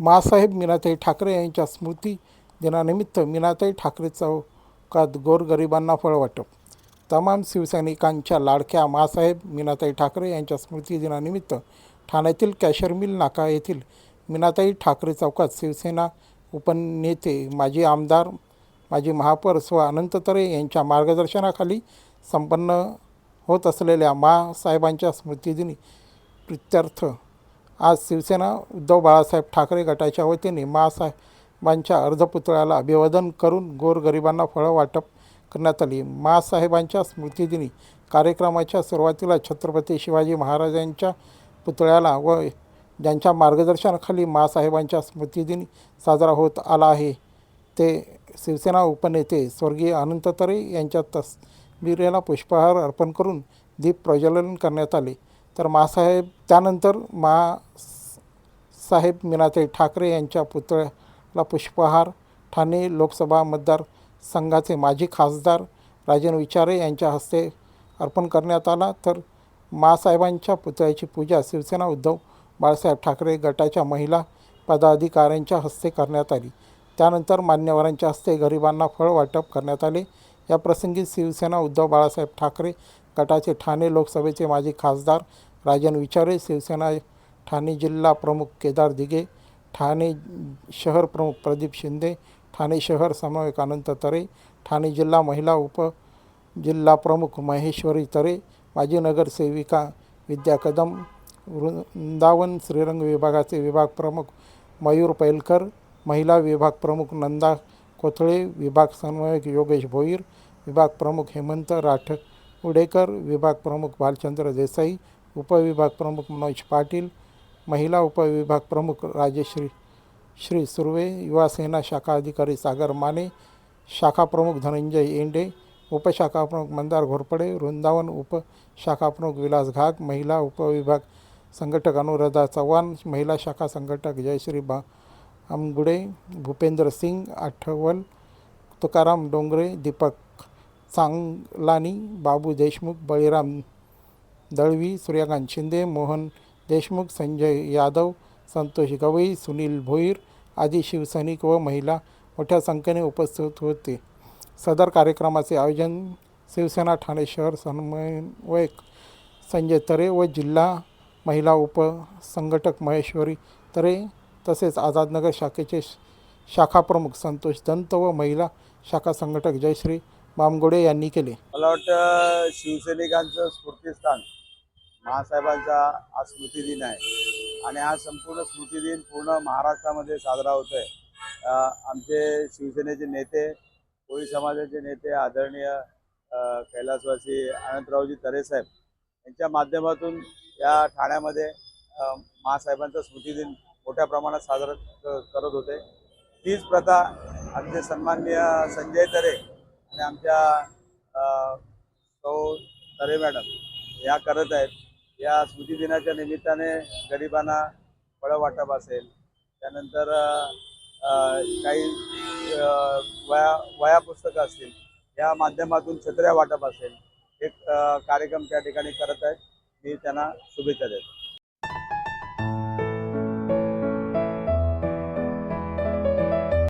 मासाहेब मीनाताई ठाकरे यांच्या स्मृती दिनानिमित्त मीनाताई ठाकरे चौकात गोरगरिबांना फळ वाटप. तमाम शिवसैनिकांच्या लाडक्या मासाहेब मीनाताई ठाकरे यांच्या स्मृती दिनानिमित्त ठाण्यातील कॅशर मिल नाका येथील मीनाताई ठाकरे चौकात शिवसेना उपनेते माजी आमदार माजी महापौर स्व अनंत तरे यांच्या मार्गदर्शनाखाली संपन्न होत असलेल्या मासाहेबांच्या स्मृतिदिनी प्रित्यर्थ आज शिवसेना उद्धव बाळासाहेब ठाकरे गटाच्या वतीने मासाहेबांच्या अर्धपुतळ्याला अभिवादन करून गोरगरिबांना फळं वाटप करण्यात आली. मासाहेबांच्या स्मृतिदिनी कार्यक्रमाच्या सुरुवातीला छत्रपती शिवाजी महाराजांच्या पुतळ्याला व ज्यांच्या मार्गदर्शनाखाली मासाहेबांच्या स्मृतिदिन साजरा होत आला आहे ते शिवसेना उपनेते स्वर्गीय अनंत तरे यांच्या तस्बिरेला पुष्पहार अर्पण करून दीप प्रज्वलन करण्यात आले. तर मासाहेब त्यानंतर मा साहेब मीनाताई ठाकरे यांच्या पुतळ्याला पुष्पहार ठाणे लोकसभा मतदारसंघाचे माजी खासदार राजन विचारे यांच्या हस्ते अर्पण करण्यात आला. तर मासाहेबांच्या पुतळ्याची पूजा शिवसेना उद्धव बाळासाहेब ठाकरे गटाच्या महिला पदाधिकाऱ्यांच्या हस्ते करण्यात आली. त्यानंतर मान्यवरांच्या हस्ते गरिबांना फळ वाटप करण्यात आले. या प्रसंगी शिवसेना उद्धव बाळासाहेब ठाकरे गटाचे ठाणे लोकसभेचे माजी खासदार राजन विचारे शिवसेना ठाणे जिल्हा प्रमुख केदार दिघे ठाणे शहर प्रमुख प्रदीप शिंदे ठाणे शहर समन्वयक अनंत तरे ठाणे जिल्हा महिला उप जिल्हा प्रमुख महेश्वरी तरे माजी नगरसेविका विद्या कदम वृंदावन श्रीरंग विभागाचे विभाग प्रमुख मयूर पैलकर महिला विभाग प्रमुख नंदा कोथळे विभाग समन्वयक योगेश भोईर विभाग प्रमुख हेमंत उडेकर विभाग प्रमुख भालचंद्र देसाई उपविभाग प्रमुख मनोज पाटील महिला उपविभाग प्रमुख राजेश्री श्री सुर्वे युवा सेना शाखा अधिकारी सागर माने शाखा प्रमुख धनंजय येंडे उपशाखा प्रमुख मंदार घोरपडे वृंदावन उपशाखा प्रमुख विलास घाग महिला उपविभाग संघटक अनुराधा चव्हाण महिला शाखा संघटक जयश्री बा आमगुडे भूपेंद्र सिंग आठवल तुकाराम डोंगरे दीपक चांगलानी बाबू देशमुख बळीराम दळवी सूर्यकांत शिंदे मोहन देशमुख संजय यादव संतोष गवई सुनील भोईर आदी शिवसैनिक व महिला मोठ्या संख्येने उपस्थित होते. सदर कार्यक्रमाचे आयोजन शिवसेना ठाणे शहर समन्वयक संजय तरे व जिल्हा महिला उपसंघटक महेश्वरी तरे तसेच आझादनगर शाखेचे शाखा प्रमुख संतोष दंत व महिला शाखा संघटक जयश्री बामगोडे यांनी केले. मला वाटतं शिवसैनिकांचं स्फूर्तीस्थान महासाहेबांचा हा स्मृतिदिन आहे. आणि हा संपूर्ण स्मृतिदिन पूर्ण महाराष्ट्रामध्ये साजरा होतो आहे आमचे शिवसेनेचे नेते कोळी समाजाचे नेते आदरणीय कैलासवासी अनंतरावजी तरेसाहेब यांच्या माध्यमातून या ठाण्यामध्ये महासाहेबांचा स्मृतिदिन मोठ्या प्रमाणात साजरा करत होते. तीच प्रथा आमचे सन्माननीय संजय तरे आणि आमच्या सौ तरे मॅडम या करत आहेत. या स्मृतिदिनाच्या निमित्ताने गरिबांना फळं वाटप असेल. त्यानंतर काही वया वया पुस्तकं असतील या माध्यमातून छत्र्या वाटप असेल. एक कार्यक्रम त्या ठिकाणी करत आहेत. मी त्यांना शुभेच्छा देतो.